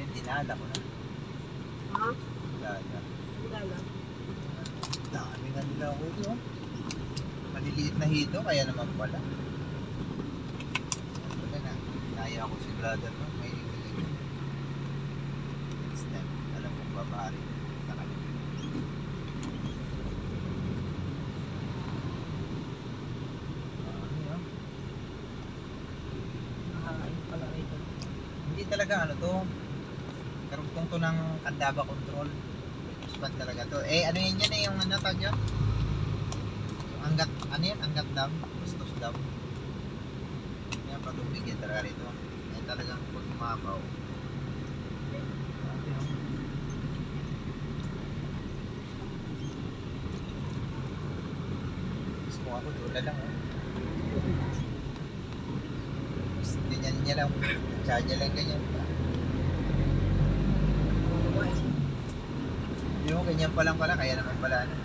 yun, dinala ko na. Ha? Dinala. Lala. Dami nga nila ako ito. oh. Maliliit na hito, kaya naman pala. Wala na. Naya ako si brother no? May ibigay. Next time, alam kong babari. Na. Ano rito. Hindi talaga ano to. Karugtong to ng Candaba Control. Usman talaga to. Eh, ano yun yan eh, yung ano tag yun? Yung Anggat, ano yan? Anggat dam? Bustos dam? Yan, patubig yan talaga rito. Yan talagang. Grabe, oh. Gusto ko ako, lang oh. Ganyan niya lang. Tsaka niya lang ganyan. Yung ganyan pa lang pala, kaya naman pala ano,